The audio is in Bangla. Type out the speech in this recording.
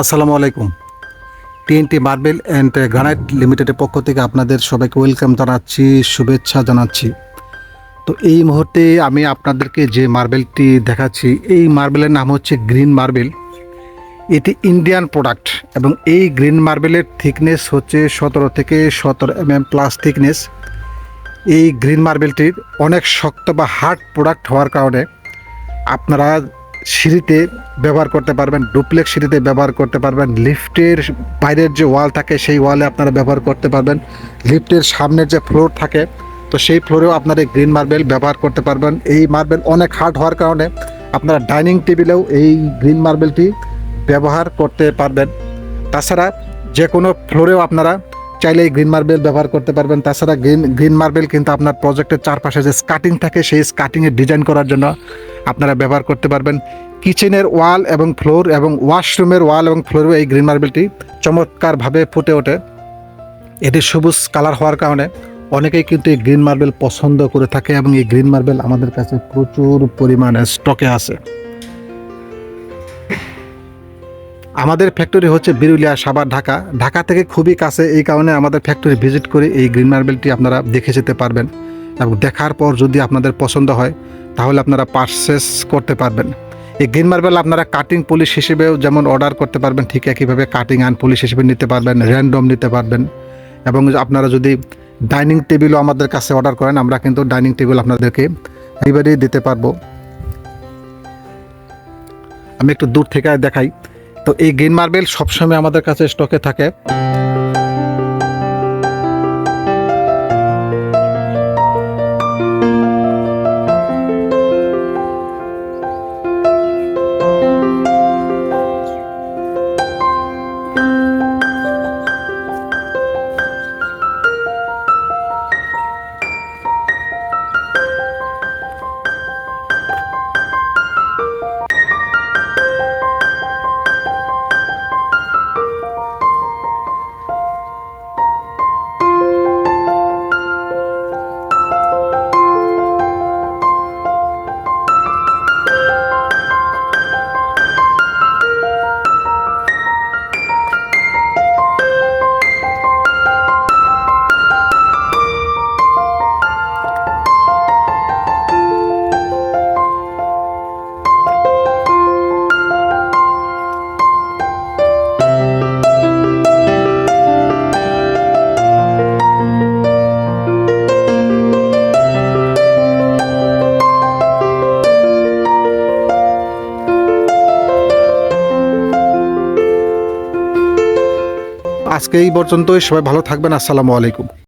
আসসালামু আলাইকুম। টিএনটি মার্বেল অ্যান্ড গ্রানাইট লিমিটেডের পক্ষ থেকে আপনাদের সবাইকে ওয়েলকাম জানাচ্ছি, শুভেচ্ছা জানাচ্ছি। তো এই মুহূর্তে আমি আপনাদেরকে যে মার্বেলটি দেখাচ্ছি, এই মার্বেলের নাম হচ্ছে গ্রিন মার্বেল এটি ইন্ডিয়ান প্রোডাক্ট এবং এই গ্রিন মার্বেলের থিকনেস হচ্ছে সতেরো থেকে সতেরো এম এম প্লাস থিকনেস এই গ্রিন মার্বেলটির অনেক শক্ত বা হার্ড প্রোডাক্ট হওয়ার কারণে আপনারা সিঁড়িতে ব্যবহার করতে পারবেন ডুপ্লেক্স সিঁড়িতে ব্যবহার করতে পারবেন লিফটের বাইরের যে ওয়াল থাকে, সেই ওয়ালে আপনারা ব্যবহার করতে পারবেন। লিফটের সামনের যে ফ্লোর থাকে, তো সেই ফ্লোরেও আপনারা গ্রিন মার্বেল ব্যবহার করতে পারবেন। এই মার্বেল অনেক হার্ড হওয়ার কারণে আপনারা ডাইনিং টেবিলেও এই গ্রিন মার্বেলটি ব্যবহার করতে পারবেন। তাছাড়া যে কোনো ফ্লোরেও আপনারা চাইলে এই গ্রিন মার্বেল ব্যবহার করতে পারবেন। তাছাড়া গ্রিন গ্রিন মার্বেল কিন্তু আপনার প্রজেক্টের চারপাশে যে স্কাটিং থাকে, সেই স্কাটিংয়ের ডিজাইন করার জন্য আপনারা ব্যবহার করতে পারবেন। কিচেনের ওয়াল এবং ফ্লোর এবং ওয়াশরুমের ওয়াল এবং ফ্লোরেও এই গ্রিন মার্বেলটি চমৎকারভাবে ফুটে ওঠে। এটি সবুজ কালার হওয়ার কারণে অনেকেই কিন্তু এই গ্রিন মার্বেল পছন্দ করে থাকে এবং এই গ্রিন মার্বেল আমাদের কাছে প্রচুর পরিমাণে স্টকে আছে। আমাদের ফ্যাক্টরি হচ্ছে বিরুলিয়া সাবার ঢাকা। ঢাকা থেকে খুবই কাছে, এই কারণে আমাদের ফ্যাক্টরি ভিজিট করে এই গ্রিন মার্বেলটি আপনারা দেখে যেতে পারবেন। এবং দেখার পর যদি আপনাদের পছন্দ হয়, তাহলে আপনারা পারচেস করতে পারবেন। এই গ্রিন মার্বেল আপনারা কাটিং পলিশ হিসেবেও যেমন অর্ডার করতে পারবেন, ঠিক একইভাবে কাটিং অ্যান্ড পলিশ হিসেবে নিতে পারবেন র্যান্ডম নিতে পারবেন। এবং আপনারা যদি ডাইনিং টেবিলও আমাদের কাছে অর্ডার করেন, আমরা কিন্তু ডাইনিং টেবিল আপনাদেরকে ডেলিভারি দিতে পারব। আমি একটু দূর থেকে দেখাই। তো এই গ্রিন মার্বেল সবসময় আমাদের কাছে স্টকে থাকে। আজকে এই পর্যন্তই সবাই ভালো থাকবেন আসসালামু আলাইকুম।